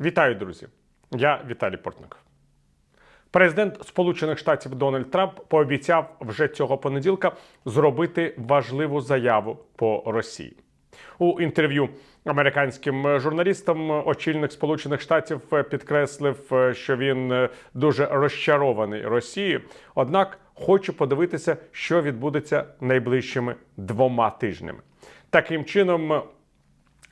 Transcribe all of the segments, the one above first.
Вітаю, друзі! Я Віталій Портников. Президент Сполучених Штатів Дональд Трамп пообіцяв вже цього понеділка зробити важливу заяву по Росії. У інтерв'ю американським журналістам очільник Сполучених Штатів підкреслив, що він дуже розчарований Росією, однак хоче подивитися, що відбудеться найближчими двома тижнями. Таким чином,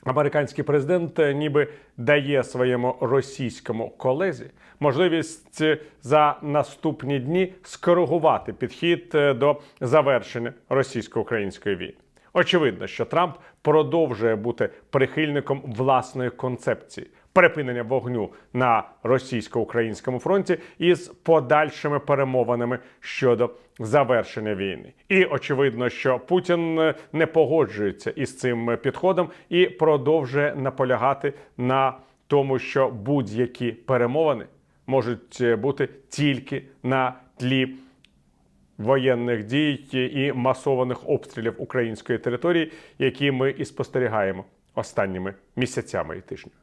Американський президент ніби дає своєму російському колезі можливість за наступні дні скоригувати підхід до завершення російсько-української війни. Очевидно, що Трамп продовжує бути прихильником власної концепції припинення вогню на російсько-українському фронті із подальшими перемовинами щодо завершення війни. І очевидно, що Путін не погоджується із цим підходом і продовжує наполягати на тому, що будь-які перемовини можуть бути тільки на тлі воєнних дій і масованих обстрілів української території, які ми і спостерігаємо останніми місяцями і тижнями.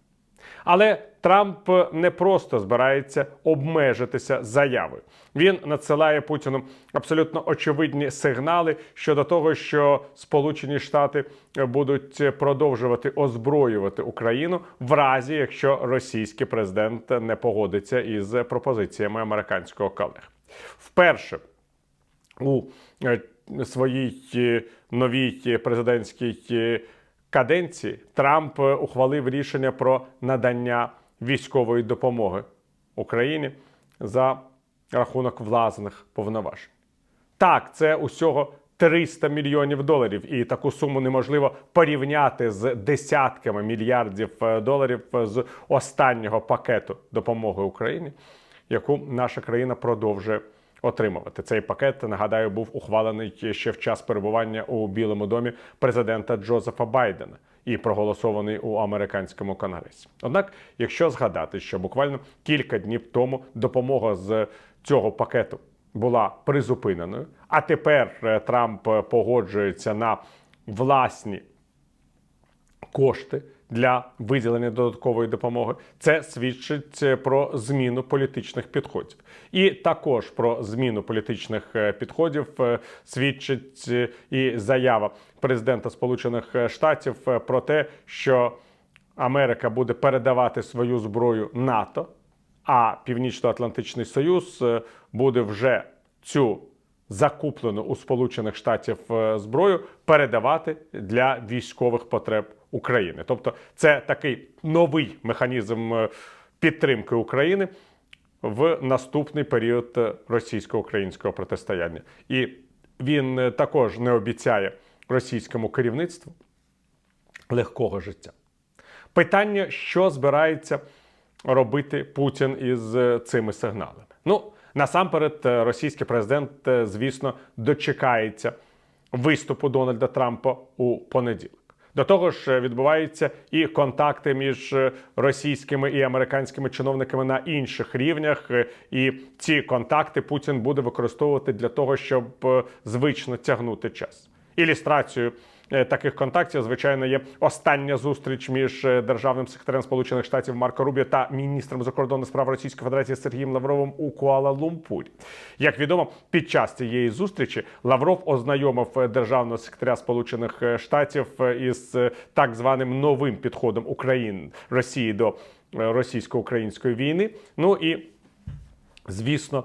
Але Трамп не просто збирається обмежитися заявою. Він надсилає Путіну абсолютно очевидні сигнали щодо того, що Сполучені Штати будуть продовжувати озброювати Україну в разі, якщо російський президент не погодиться із пропозиціями американського колег. Вперше у е, своїй е, новій президентській е, каденції Трамп ухвалив рішення про надання військової допомоги Україні за рахунок власних повноважень. Так, це усього 300 мільйонів доларів, і таку суму неможливо порівняти з десятками мільярдів доларів з останнього пакету допомоги Україні, яку наша країна продовжує отримувати. Цей пакет нагадаю був ухвалений ще в час перебування у Білому домі президента Джозефа Байдена і проголосований у американському конгресі. Однак, якщо згадати, що буквально кілька днів тому допомога з цього пакету була призупиненою, а тепер е, Трамп погоджується на власні кошти для виділення додаткової допомоги. Це свідчить е, про зміну політичних підходів, і також про зміну політичних е, підходів е, свідчить і заява президента Сполучених Штатів про те, що Америка буде передавати свою зброю НАТО, а Північно-Атлантичний Союз буде вже цю закуплену у Сполучених Штатів зброю передавати для військових потреб України. Тобто, це такий новий механізм підтримки України в наступний період російсько-українського протистояння. І він також не обіцяє російському керівництву легкого життя. Питання, що збирається робити Путін із цими сигналами? Ну, насамперед, російський президент, звісно, дочекається виступу Дональда Трампа у понеділок. До того ж, відбуваються і контакти між російськими і американськими чиновниками на інших рівнях. І ці контакти Путін буде використовувати для того, щоб звично тягнути час. Ілюстрацією таких контактів, звичайно, є остання зустріч між державним секретарем Сполучених Штатів Марко Рубіо та міністром закордонних справ Російської Федерації Сергієм Лавровим у Куала-Лумпурі. Як відомо, під час цієї зустрічі Лавров ознайомив державного секретаря Сполучених Штатів із так званим новим підходом України Росії до російсько-української війни. Ну і звісно,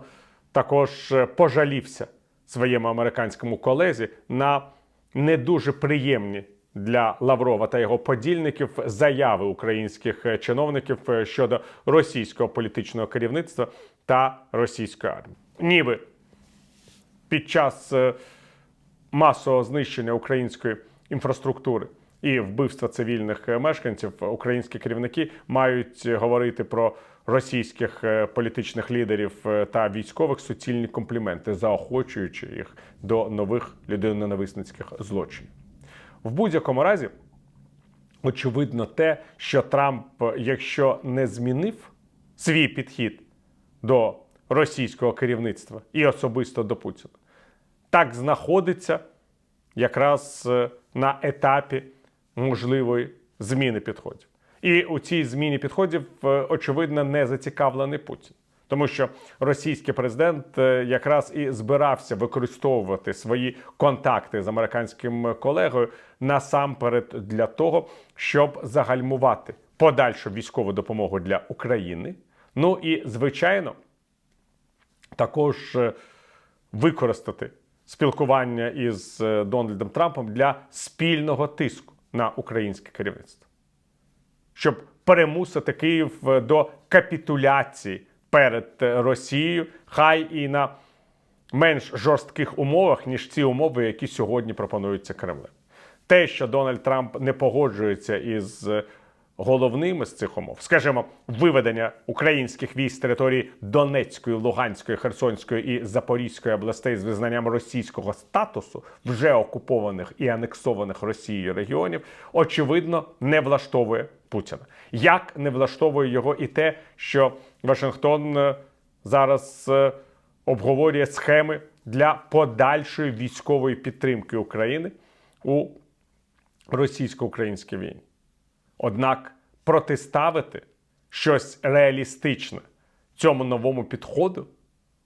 також пожалівся своєму американському колезі на не дуже приємні для Лаврова та його подільників заяви українських чиновників щодо російського політичного керівництва та російської армії. Ніби під час масового знищення української інфраструктури і вбивства цивільних мешканців українські керівники мають говорити про російських політичних лідерів та військових суцільні компліменти, заохочуючи їх до нових людиноненависницьких злочинів. В будь-якому разі, очевидно, те, що Трамп, якщо не змінив свій підхід до російського керівництва і особисто до Путіна, так знаходиться якраз на етапі можливої зміни підходів. І у цій зміні підходів, е, очевидно, не зацікавлений Путін. Тому що російський президент е, якраз і збирався використовувати свої контакти з американським колегою насамперед для того, щоб загальмувати подальшу військову допомогу для України. Ну і звичайно, також е, використати спілкування із Дональдом Трампом для спільного тиску на українське керівництво, щоб перемусити Київ е, до капітуляції перед е, Росією, хай і на менш жорстких умовах, ніж ці умови, які сьогодні пропонуються Кремлем. Те, що Дональд Трамп не погоджується із е, головними з цих умов, скажімо, виведення українських військ з території Донецької, Луганської, Херсонської і Запорізької областей з визнанням російського статусу вже окупованих і анексованих Росією регіонів, очевидно, не влаштовує Путіна. Як не влаштовує його і те, що Вашингтон е, зараз е, обговорює схеми для подальшої військової підтримки України у російсько-українській війні. Однак протиставити щось реалістичне цьому новому підходу,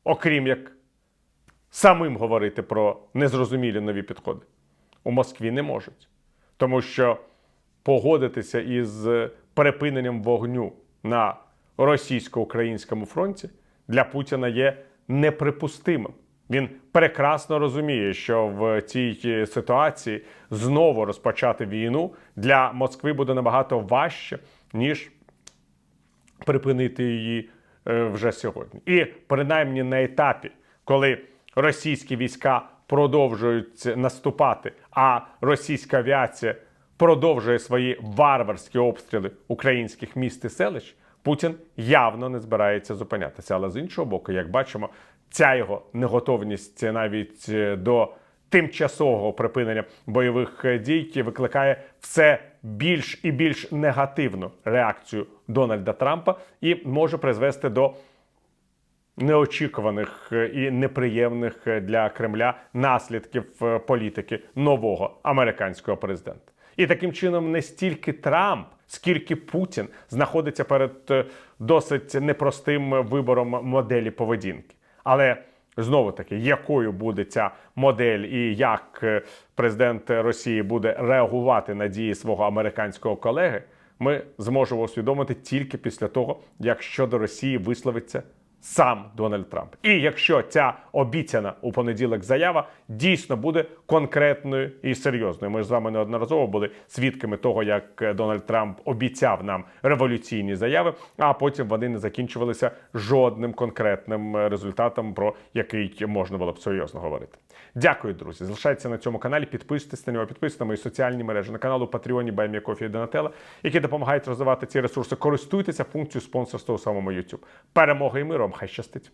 окрім як самим говорити про незрозумілі нові підходи, у Москві не можуть. Тому що погодитися із припиненням вогню на російсько-українському фронті для Путіна є неприпустимим. Він прекрасно розуміє, що в цій ситуації знову розпочати війну для Москви буде набагато важче, ніж припинити її е, вже сьогодні. І принаймні на етапі, коли російські війська продовжують наступати, а російська авіація продовжує свої варварські обстріли українських міст і селищ, Путін явно не збирається зупинятися. Але з іншого боку, як бачимо, ця його неготовність навіть е, до тимчасового припинення бойових е, дій викликає все більш і більш негативну реакцію Дональда Трампа і може призвести до неочікуваних е, і неприємних для Кремля наслідків політики нового американського президента. І таким чином не стільки Трамп, скільки Путін знаходиться перед досить непростим вибором моделі поведінки. Але знову таки, якою буде ця модель і як е, президент Росії буде реагувати на дії свого американського колеги, ми зможемо усвідомити тільки після того, як щодо Росії висловиться сам Дональд Трамп. І якщо ця обіцяна у понеділок заява дійсно буде конкретною і серйозною, ми ж з вами неодноразово були свідками того, як Дональд Трамп обіцяв нам революційні заяви, а потім вони не закінчувалися жодним конкретним результатом, про який можна було б серйозно говорити. Дякую, друзі. Залишайтеся на цьому каналі. Підписуйтесь на нього, підписуйтесь на мої соціальні мережі на каналу Patreon, Баймія Кофі і Донателла, які допомагають розвивати ці ресурси. Користуйтеся функцією спонсорства у самому YouTube. Перемоги і миром! Хай щастить!